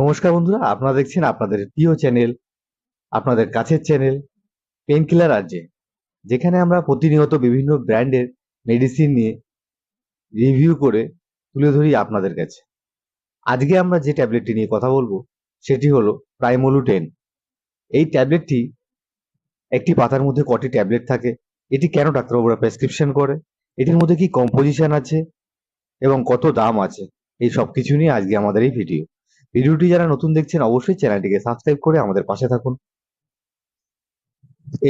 নমস্কার বন্ধুরা, আপনারা দেখছেন আপনাদের প্রিয় চ্যানেল, আপনাদের কাছের চ্যানেল পেন কিলার আরজে যেখানে আমরা প্রতিনিয়ত বিভিন্ন ব্র্যান্ডের মেডিসিন নিয়ে রিভিউ করে তুলে ধরি আপনাদের কাছে। আজকে আমরা যে ট্যাবলেটটি নিয়ে কথা বলব, সেটি হলো প্রাইমোলু টেন এই ট্যাবলেটটি একটি পাতার মধ্যে কটি ট্যাবলেট থাকে, এটি কেন ডাক্তারবাবুরা প্রেসক্রিপশন করে, এটির মধ্যে কি কম্পোজিশন আছে এবং কত দাম আছে, এই সব কিছু নিয়ে আজকে আমাদের এই ভিডিও ভিডিওটি যারা নতুন দেখছেন, অবশ্যই চ্যানেলটিকে সাবস্ক্রাইব করে আমাদের পাশে থাকুন।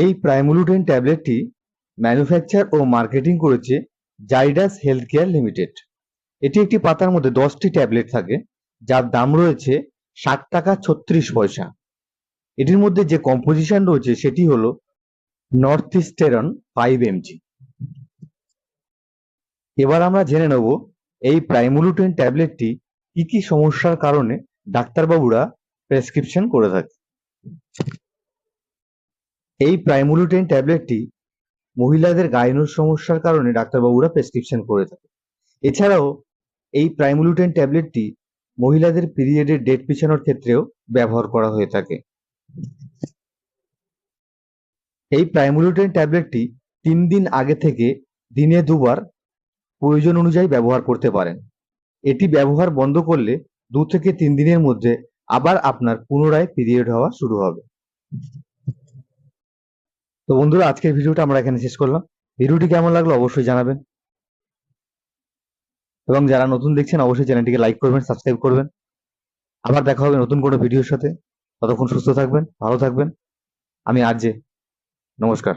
এই প্রাইমোলুটেন ট্যাবলেটটি ম্যানুফ্যাকচার ও মার্কেটিং করেছে জাইডাস হেলথ কেয়ার লিমিটেড। এটি একটি পাতার মধ্যে দশটি ট্যাবলেট থাকে, যার দাম রয়েছে ষাট টাকা ছত্রিশ পয়সা। এটির মধ্যে যে কম্পোজিশন রয়েছে, সেটি হল নর্থ ইস্টেরন ফাইভ এমজি। এবার আমরা জেনে নেব, এই প্রাইমোলুটেন ট্যাবলেটটি কি কি সমস্যার কারণে ডাক্তারবাবুরা প্রেসক্রিপশন করে থাকে। এই প্রাইমোলুটেন ট্যাবলেটটি মহিলাদের গাইনোর সমস্যার কারণে ডাক্তারবাবুরা প্রেসক্রিপশন করে থাকে। এছাড়াও এই প্রাইমোলুটেন ট্যাবলেটটি মহিলাদের পিরিয়ডের ডেট পিছানোর ক্ষেত্রেও ব্যবহার করা হয়ে থাকে। এই প্রাইমুলুটেন ট্যাবলেটটি তিন দিন আগে থেকে দিনে দুবার প্রয়োজন অনুযায়ী ব্যবহার করতে পারেন। এটি ব্যবহার বন্ধ করলে দু থেকে তিন দিনের মধ্যে আবার আপনার পুনরায় পিরিয়ড হওয়া শুরু হবে। তো বন্ধুরা, আজকের ভিডিওটা আমরা এখানে শেষ করলাম। ভিডিওটি কেমন লাগল অবশ্যই জানাবেন। এবং যারা নতুন দেখছেন, অবশ্যই চ্যানেলটিকে লাইক করবেন সাবস্ক্রাইব করবেন। আবার দেখা হবে নতুন কোনো ভিডিওর সাথে। ততক্ষণ সুস্থ থাকবেন, ভালো থাকবেন। আমি আরজে, নমস্কার।